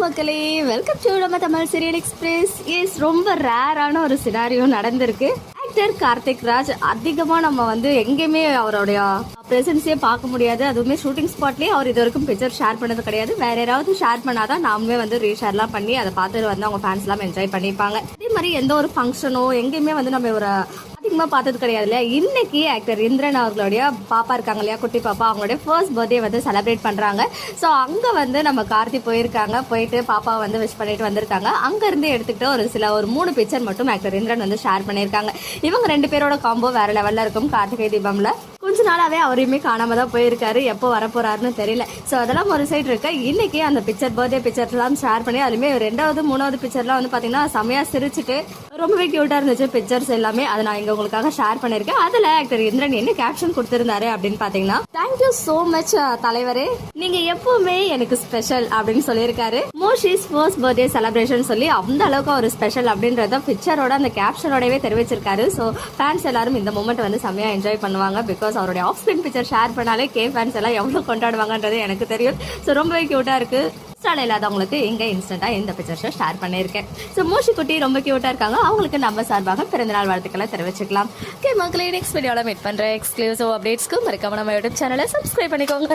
மக்களே welcome to நம்ம Tamil serial express S ரொம்ப ரேரான ஒரு சினாரியோ நடந்திருக்கு. ஆக்டர் கார்த்திக் ராஜ் அதிகமாக நம்ம வந்து எங்கேயுமே அவருடைய ப்ரெசன்ஸே பார்க்க முடியாது. அதுவுமே ஷூட்டிங் ஸ்பாட்லேயே அவர் இது வரைக்கும் பிக்சர் ஷேர் பண்ணது கிடையாது. வேற யாராவது ஷேர் பண்ணாதான் நாமளே வந்து ரீஷேர்லாம் பண்ணி அதை பார்த்து வந்து அவங்க ஃபேன்ஸ் எல்லாம் என்ஜாய் பண்ணிப்பாங்க. அதே மாதிரி எந்த ஒரு ஃபங்க்ஷனோ எங்கேயுமே வந்து நம்ம ஒரு அதிகமாக பார்த்தது கிடையாது இல்லையா? இன்னைக்கு ஆக்டர் இந்திரன் அவர்களுடைய பாப்பா இருக்காங்க இல்லையா? குட்டி பாப்பா அவங்களுடைய ஃபர்ஸ்ட் பர்த்டே வந்து செலிப்ரேட் பண்ணுறாங்க ஸோ அங்கே வந்து நம்ம கார்த்தி போயிருக்காங்க. போயிட்டு பாப்பா வந்து விஷ் பண்ணிட்டு வந்திருக்காங்க. அங்கேருந்து எடுத்துக்கிட்ட எடுத்துக்கிட்டு ஒரு சில ஒரு மூணு பிக்சர் மட்டும் ஆக்டர் இந்திரன் வந்து ஷேர் பண்ணியிருக்காங்க. இவங்க ரெண்டு பேரோட காம்போ வேற லெவலில் இருக்கும். கார்த்திகை தீபம்ல. கொஞ்ச நாளாவே அவரையுமே காணாம தான் போயிருக்காரு. எப்போ வரப்போறாருன்னு தெரியல. ஸோ அதெல்லாம் ஒரு சைடு இருக்கு. இன்னைக்கு அந்த பிக்சர் பர்த்டே பிக்சர்லாம் ஷேர் பண்ணி அதுலேயுமே ரெண்டாவது மூணாவது பிக்சர்லாம் வந்து பாத்தீங்கன்னா செமையா சிரிச்சுட்டு ரொம்பவே கியூட்டா இருந்துச்சு. பிக்சர்ஸ் எல்லாமே அதை நான் இங்க உங்களுக்காக ஷேர் பண்ணிருக்கேன் அதுல ஆக்டர் இந்திரன் என்ன கேப்ஷன் கொடுத்திருந்தாரு அப்படின்னு பாத்தீங்கன்னா தேங்க்யூ சோ மச் தலைவரே. நீங்க எப்பவுமே எனக்கு ஸ்பெஷல் அப்படின்னு சொல்லியிருக்காரு. மோஷிஸ் ஃபர்ஸ்ட் பர்த்டே செலிப்ரேஷன் சொல்லி அந்த அளவுக்கு ஒரு ஸ்பெஷல் அப்படின்றத பிக்சரோட அந்த கேப்ஷனோடவே தெரிவிச்சிருக்காரு. ஸோ ஃபேன்ஸ் எல்லாரும் இந்த மூமெண்ட் வந்து செம்மையா என்ஜாய் பண்ணுவாங்க. பிகாஸ் அவருடைய ஆஃப் ஸ்கிரீன் பிக்சர் ஷேர் பண்ணாலே கே ஃபேன்ஸ் எல்லாம் எவ்வளவு கொண்டாடுவாங்கன்றது எனக்கு தெரியும். ஸோ ரொம்பவே க்யூட்டாக இருக்கு. இன்ஸ்டால இல்லாதவங்களுக்கு இங்க இன்ஸ்டன்டா இந்த பிக்சர்ஸை ஷேர் பண்ணியிருக்கேன். ஸோ மோஷி குட்டி ரொம்ப கியூட்டா இருக்காங்க. அவங்களுக்கு நம்ம சார்பாக பிறந்தநாள் வாழ்த்துக்களை தெரிவிச்சுக்கலாம். ஓகே மக்களே நெக்ஸ்ட் வீடியோவில் மீட் பண்ற எக்ஸ்க்ளூசிவ் அப்டேட்ஸ்க்கு மறக்காம நம்ம யூடியூப் சேனலை சப்ஸ்கிரைப் பண்ணிக்கோங்க.